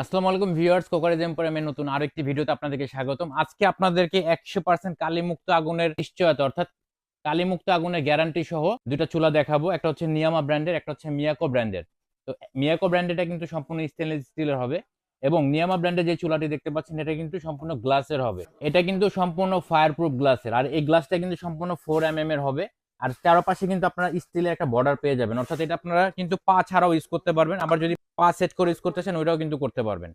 আসসালামু আলাইকুম viewers crockeries এম্পোরিয়ামের নতুন আরেকটি ভিডিওতে আপনাদেরকে স্বাগতম। আজকে আপনাদেরকে একশো পার্সেন্ট কালিমুক্ত আগুনের নিশ্চয়তা, অর্থাৎ কালিমুক্ত আগুনের গ্যারান্টি সহ দুটো চুলা দেখাবো। একটা হচ্ছে নিয়ামা ব্র্যান্ডের একটা হচ্ছে মিয়াকো ব্র্যান্ডের তো মিয়াকো ব্র্যান্ডেরটা কিন্তু সম্পূর্ণ স্টেনলেস স্টিলের হবে এবং নিয়ামা ব্র্যান্ডের যে চুলাটি দেখতে পাচ্ছেন, এটা কিন্তু সম্পূর্ণ গ্লাসের হবে। এটা কিন্তু সম্পূর্ণ ফায়ার প্রুফ গ্লাসের আর এই গ্লাসটা কিন্তু সম্পূর্ণ ফোর এম এর হবে। আর চারপাশে কিন্তু আপনারা স্টিলের একটা বর্ডার পেয়ে যাবেন। অর্থাৎ এটা আপনারা কিন্তু পা ছাড়াও ইউজ করতে পারবেন, আবার যদি পা সেট করে ইউজ করতে চান, ওইটাও কিন্তু করতে পারবেন।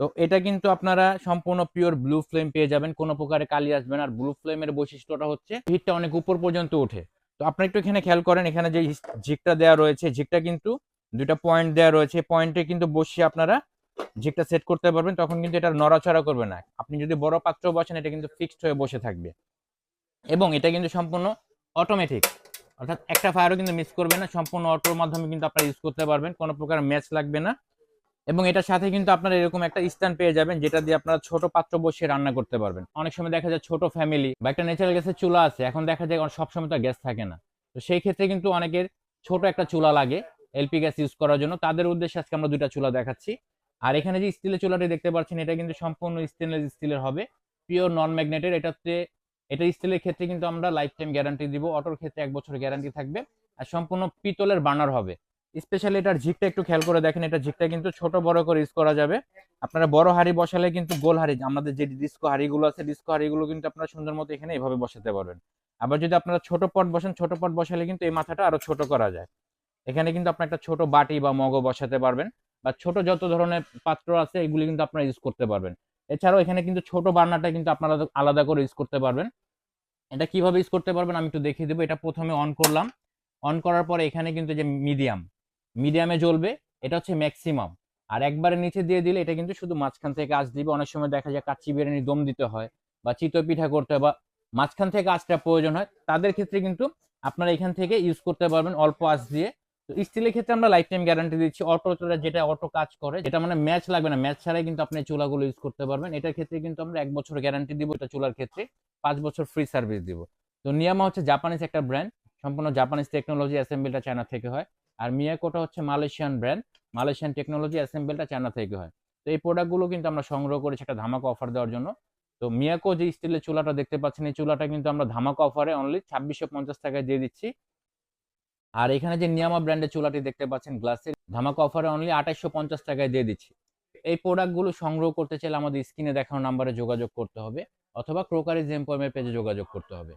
তো এটা কিন্তু আপনারা সম্পূর্ণ পিওর ব্লু ফ্লেম পেয়ে যাবেন, কোনো প্রকারে কালি আসবেন আর ব্লু ফ্লেমের বৈশিষ্ট্যটা হচ্ছে হিটটা অনেক উপর পর্যন্ত ওঠে। তো আপনারা একটু এখানে খেয়াল করেন, এখানে যে ঝিকটা দেওয়া রয়েছে ঝিকটা কিন্তু দুইটা পয়েন্ট দেওয়া রয়েছে। পয়েন্টে কিন্তু বসিয়ে আপনারা ঝিকটা সেট করতে পারবেন, তখন কিন্তু এটা নড়াচড়া করবে না। আপনি যদি বড় পাত্র বসেন, এটা কিন্তু ফিক্সড হয়ে বসে থাকবে। এবং এটা কিন্তু সম্পূর্ণ অটোমেটিক অর্থাৎ একটা ফায়ারও কিন্তু মিস করবে না, সম্পূর্ণ অটোর মাধ্যমে কিন্তু আপনারা ইউজ করতে পারবেন, কোনো প্রকার ম্যাচ লাগবে না। এবং এটার সাথে কিন্তু আপনারা এরকম একটা স্ট্যান্ড পেয়ে যাবেন, যেটা দিয়ে আপনারা ছোট পাত্র বসিয়ে রান্না করতে পারবেন। অনেক সময় দেখা যায় ছোট ফ্যামিলি বা একটা ন্যাচারাল গ্যাসের চুলা আছে, এখন দেখা যায় সবসময় তো গ্যাস থাকে না। তো সেই ক্ষেত্রে কিন্তু অনেকের ছোট একটা চুলা লাগে এলপি গ্যাস ইউজ করার জন্য। তাদের উদ্দেশ্যে আজকে আমরা দুইটা চুলা দেখাচ্ছি। আর এখানে যে স্টিলের চুলাটি দেখতে পাচ্ছেন, এটা কিন্তু সম্পূর্ণ স্টেনলেস স্টিলের হবে। পিওর নন ম্যাগনেটের এটাতে এটা স্টিলের ক্ষেত্রে কিন্তু আমরা লাইফ টাইম গ্যারান্টি দিব, অটোর ক্ষেত্রে এক বছর গ্যারান্টি থাকবে আর সম্পূর্ণ পিতলের বার্নার হবে। স্পেশালি এটার ঝিকটা একটু খেয়াল করে দেখেন, এটা ঝিকটা কিন্তু ছোট বড় করে ইউজ করা যাবে। আপনারা বড় হাড়ি বসালে কিন্তু গোল হাড়ি, আমাদের যে ডিস্কো হাড়িগুলো আছে ডিস্কো হাড়িগুলো কিন্তু আপনারা সুন্দর মতো এখানে এভাবে বসাতে পারবেন। আবার যদি আপনারা ছোট পট বসেন, ছোট পট বসালে কিন্তু এই মাথাটা আরও ছোট করা যায়। এখানে কিন্তু আপনার একটা ছোট বাটি বা মগও বসাতে পারবেন বা ছোট যত ধরনের পাত্র আছে, এগুলি কিন্তু আপনারা ইউজ করতে পারবেন। এছাড়াও এখানে কিন্তু ছোট বার্নারটা কিন্তু আপনারা আলাদা করে ইউজ করতে পারবেন। এটা কীভাবে ইউজ করতে পারবেন আমি একটু দেখিয়ে দেবো, এটা প্রথমে অন করলাম। অন করার পরে এখানে কিন্তু যে মিডিয়াম মিডিয়ামে জ্বলবে, এটা হচ্ছে ম্যাক্সিমাম আর একবারে নিচে দিয়ে দিলে এটা কিন্তু শুধু মাঝখান থেকে আঁচ দিবে। অনেক সময় দেখা যায় কাচ্চি বিরিয়ানি দম দিতে হয় বা চিতই পিঠা করতে বা মাঝখান থেকে আঁচটা প্রয়োজন হয়, তাদের ক্ষেত্রে কিন্তু আপনারা এখান থেকে ইউজ করতে পারবেন অল্প আঁচ দিয়ে। স্টিলের ক্ষেত্রে আমরা লাইফ টাইম গ্যারান্টি দিচ্ছি। অটো যেটা অটো কাজ করে, যেটা মানে ম্যাচ লাগবে না। ম্যাচ ছাড়াই কিন্তু আপনি চুলাগুলো ইউজ করতে পারবেন। এটার ক্ষেত্রে কিন্তু আমরা এক বছর গ্যারান্টি দিব এটা চুলার ক্ষেত্রে। পাঁচ বছর ফ্রি সার্ভিস দিব। তো নিয়ামা হচ্ছে জাপানিজ একটা ব্র্যান্ড সম্পূর্ণ জাপানিজ টেকনোলজি অ্যাসেম্বলটা চায়না থেকে হয়। আর মিয়াকোটা হচ্ছে মালয়েশিয়ান ব্র্যান্ড মালয়েশিয়ান টেকনোলজি অ্যাসেম্বলটা চায়না থেকে হয়। তো এই প্রোডাক্টগুলো কিন্তু আমরা সংগ্রহ করেছি একটা ধামাকা অফার দেওয়ার জন্য। তো মিয়াকো যে স্টিলের চুলাটা দেখতে পাচ্ছেন, এই চুলাটা কিন্তু আমরা ধামাকা অফারে অনলি ছাব্বিশশো পঞ্চাশ টাকায় দিয়ে দিচ্ছি। আর এখানে যে নিয়ামা ব্র্যান্ডের চুলাটি দেখতে পাচ্ছেন, গ্লাসের ধামাকা অফারে অনলি আঠাশশো পঞ্চাশ টাকায় দিয়ে দিচ্ছি। এই প্রোডাক্টগুলো সংগ্রহ করতে চাইলে আমাদের স্ক্রিনে দেখানো নাম্বারে যোগাযোগ করতে হবে, অথবা ক্রোকারি জেম্পয়ের পেজে যোগাযোগ করতে হবে।